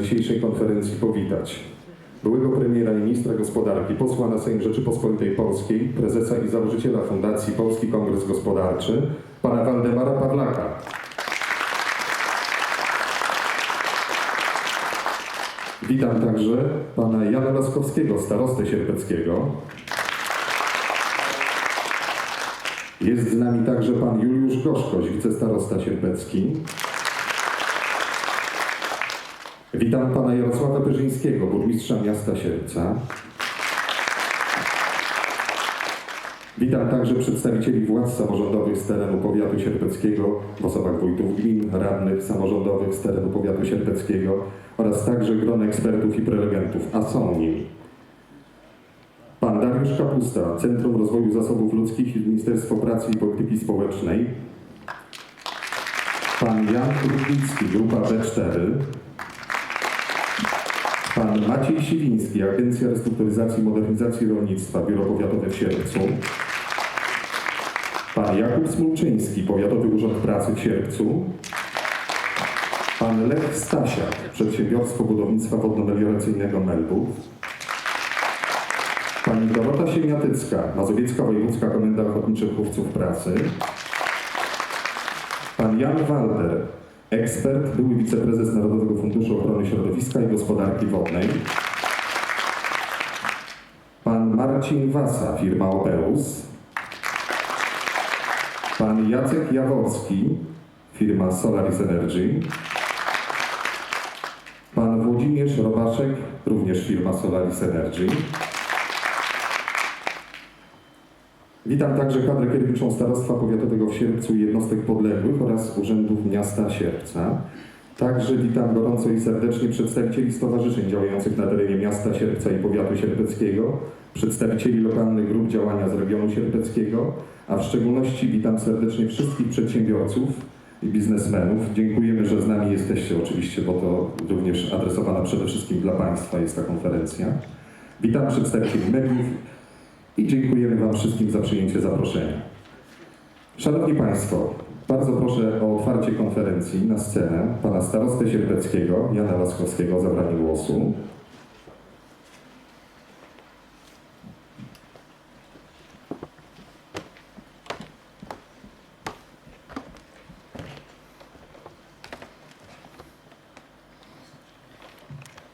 dzisiejszej konferencji powitać byłego premiera i ministra gospodarki, posła na Sejm Rzeczypospolitej Polskiej, prezesa i założyciela Fundacji Polski Kongres Gospodarczy, pana Waldemara Pawlaka. Witam także pana Jana Laskowskiego, starostę sierpeckiego. Jest z nami także pan Juliusz Gorzkoś, wicestarosta sierpecki. Witam pana Jarosława Pyrzyńskiego, burmistrza miasta Sierpca. Witam także przedstawicieli władz samorządowych z terenu powiatu sierpeckiego w osobach wójtów gmin, radnych samorządowych z terenu powiatu sierpeckiego oraz także gron ekspertów i prelegentów, a są nimi pan Dariusz Kapusta, Centrum Rozwoju Zasobów Ludzkich i Ministerstwo Pracy i Polityki Społecznej, pan Jan Rudnicki, Grupa B4, Pan Maciej Siwiński, Agencja Restrukturyzacji i Modernizacji Rolnictwa, Biuro Powiatowe w Sierpcu. Pan Jakub Smulczyński, Powiatowy Urząd Pracy w Sierpcu. Pan Lech Stasiak, Przedsiębiorstwo Budownictwa Wodno-Melioracyjnego Melbów. Pani Dorota Siemiatycka, Mazowiecka Wojewódzka Komenda Ochotniczych Chówców Pracy. Pan Jan Walder, ekspert, były wiceprezes Narodowego Funduszu Ochrony Środowiska i Gospodarki Wodnej. Pan Marcin Wasa, firma Opeus. Pan Jacek Jaworski, firma Solaris Energy. Pan Włodzimierz Robaszek, również firma Solaris Energy. Witam także kadrę kierowniczą Starostwa Powiatowego w Sierpcu i jednostek podległych oraz urzędów miasta Sierpca. Także witam gorąco i serdecznie przedstawicieli stowarzyszeń działających na terenie miasta Sierpca i powiatu sierpeckiego, przedstawicieli lokalnych grup działania z regionu sierpeckiego, a w szczególności witam serdecznie wszystkich przedsiębiorców i biznesmenów. Dziękujemy, że z nami jesteście oczywiście, bo to również adresowana przede wszystkim dla Państwa jest ta konferencja. Witam przedstawicieli mediów, i dziękujemy Wam wszystkim za przyjęcie zaproszenia. Szanowni Państwo, bardzo proszę o otwarcie konferencji na scenę pana starostę sierpeckiego Jana Laskowskiego o zabranie głosu.